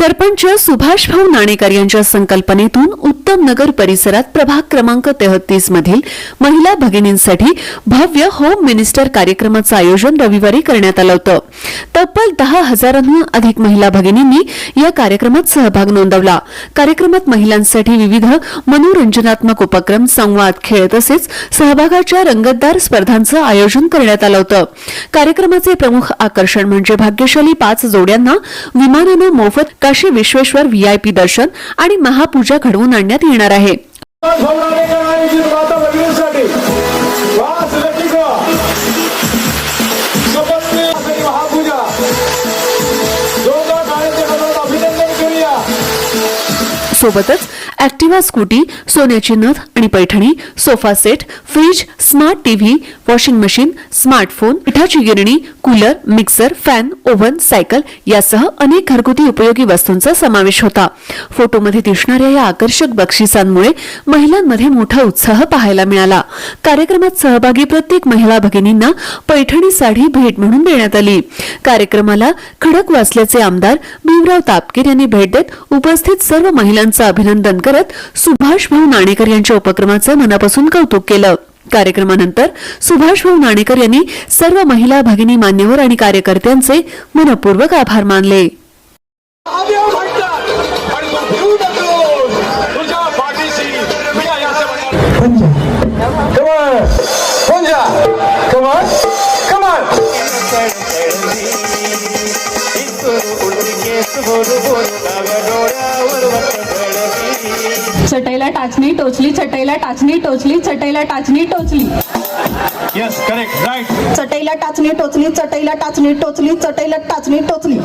सरपंच सुभाष भाऊ नाणेकर यांच्या संकल्पनेतून उत्तम नगर परिसरात प्रभाग क्रमांक तेहतीस मधील महिला भगिनींसाठी भव्य होम मिनिस्टर कार्यक्रमाचं आयोजन रविवारी करण्यात आलं होतं. तब्बल दहा हजारांहून अधिक महिला भगिनींनी या कार्यक्रमात सहभाग नोंदवला. कार्यक्रमात महिलांसाठी विविध मनोरंजनात्मक उपक्रम संवाद खेळ तसेच सहभागाच्या रंगतदार स्पर्धांचं आयोजन करण्यात आलं होतं. कार्यक्रमाचे प्रमुख आकर्षण म्हणजे भाग्यशाली पाच जोड्यांना विमानानं मोफत काशी विश्वेश्वर व्हीआयपी दर्शन आणि महापूजा घडवून आणण्यात येणार आहे. सोबतच ऍक्टिव्हा स्कूटी सोन्याची नथ आणि Paithani sofa set fridge smart TV washing machine smartphone पिठाची गिरणी cooler mixer fan oven cycle यासह अनेक घरगुती उपयोगी वस्तूंचा समावेश होता. फोटोमध्ये दिसणाऱ्या या आकर्षक बक्षिसांमुळे महिलांमध्ये मोठा उत्साह पाहायला मिळाला. कार्यक्रमात सहभागी प्रत्येक महिला भगिनींना पैठणी साडी भेट म्हणून देण्यात आली. कार्यक्रमाला खडक वाचल्याचे आमदार भीमराव तापकीर यांनी भेट देत उपस्थित सर्व महिलांचं अभिनंदन करत सुभाष भाऊ नाणेकर यांच्या उपक्रमाचं मनापासून कौतुक केलं. कार्यक्रमानंतर सुभाष भाऊ नाणेकर यांनी सर्व महिला भगिनी मान्यवर आणि कार्यकर्त्यांचे मनपूर्वक आभार मानले. आदेव म्हणतात चटईला टाचणी टोचली चटईला टाचणी टोचली चटईला टाचणी टोचली. Yes, correct, right. चटईला टाचणी टोचली चटईला टाचणी टोचली चटईला टाचणी टोचली.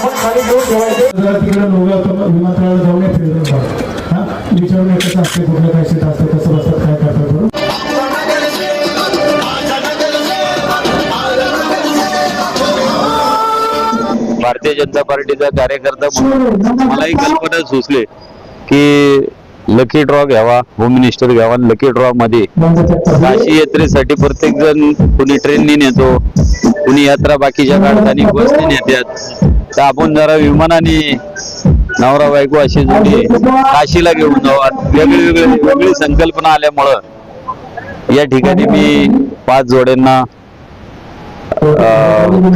आपण खाली घेऊन ठेवायचे जरा तिकडे लोक विमानतळावर जाऊन या फिरत होता हा? विचारून कसं असते कुठलं काय शेत असतं कसं बसतात काय करतात बरोबर भारतीय जनता पार्टीचा कार्यकर्ता म्हणून मलाही कल्पना सुचली की लकी ड्रॉ घ्यावा होम मिनिस्टर घ्यावा लकी ड्रॉ मध्ये काशी यात्रेसाठी प्रत्येक जण कुणी ट्रेननी नेतो कुणी यात्रा बाकीच्या काढताना बसने नेतात तर आपण जरा विमानाने नवरा बायको अशी जोडी काशीला घेऊन जाऊ वेगळी वेगळी वेगळी संकल्पना आल्यामुळं या ठिकाणी मी पाच जोड्यांना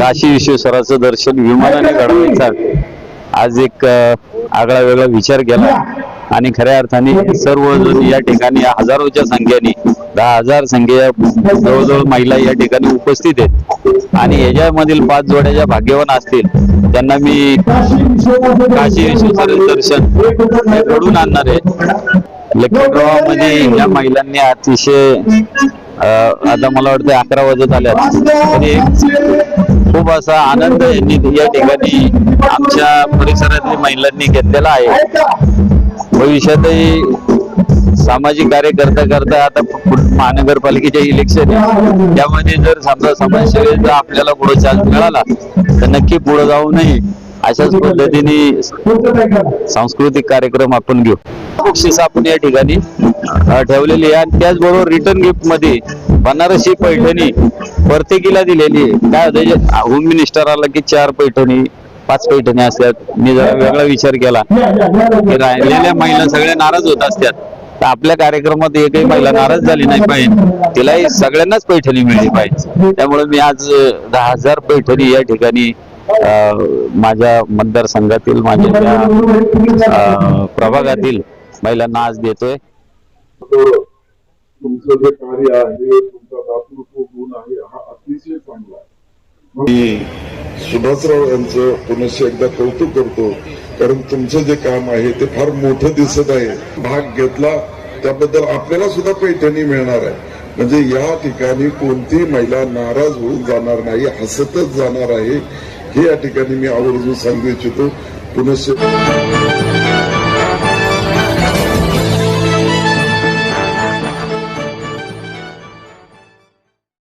काशी विश्वेश्वराचं दर्शन विमानाने घडवायचा आज एक आगळा वेगळा विचार केला. आणि खऱ्या अर्थाने सर्वजण या ठिकाणी हजारोच्या संख्येने दहा हजार संख्या जवळजवळ महिला या ठिकाणी उपस्थित आहेत. आणि याच्यामधील पाच जोड्या ज्या भाग्यवान असतील त्यांना मी काशी विश्वेश्वर दर्शन हे घडून आणणार आहे. लकी ड्रॉ मध्ये या महिलांनी अतिशय आता मला वाटतं अकरा वाजत आल्यात. तरी खूप असा आनंद यांनी या ठिकाणी आमच्या परिसरातील महिलांनी घेतलेला आहे. भविष्यातही सामाजिक कार्य करता करता आता महानगरपालिकेच्या इलेक्शन आहे. त्यामध्ये जर समजा समाजसेवेचा आपल्याला पुढे चान्स मिळाला तर नक्की पुढे जाऊ नये. अशाच पद्धतीने सांस्कृतिक कार्यक्रम आपण घेऊ. बक्षीस आपण या ठिकाणी ठेवलेली आहे. आणि त्याचबरोबर रिटर्न गिफ्टमध्ये बनारसी पैठणी प्रत्येकीला दिलेली आहे. काय होतं होम मिनिस्टर आला की चार पैठणी पाच पैठणी असतात मी जरा वेगळा विचार केला. की राहिलेल्या महिला सगळ्या नाराज होत असतात. तर आपल्या कार्यक्रमात एकही महिला नाराज झाली नाही पाहिजे. तिलाही सगळ्यांनाच पैठणी मिळली पाहिजे. त्यामुळे मी आज दहा हजार पैठणी या ठिकाणी माझ्या मतदारसंघातील माझ्या प्रभागातील महिलांना आज देतोय. तुमचं जे कार्य आहे तुमचा दातृत्व गुण आहे हा अतिशय चांगला आहे. सुभाषराव यांचं पुनश्च एकदा कौतुक करतो. कारण तुमचं जे काम आहे ते फार मोठं दिसत आहे. भाग घेतला त्याबद्दल आपल्याला सुद्धा पैठणी मिळणार आहे. म्हणजे या ठिकाणी कोणती महिला नाराज होऊन जाणार नाही हसतच जाणार आहे हे या ठिकाणी मी आवर्जून सांगू इच्छितो. पुनश्च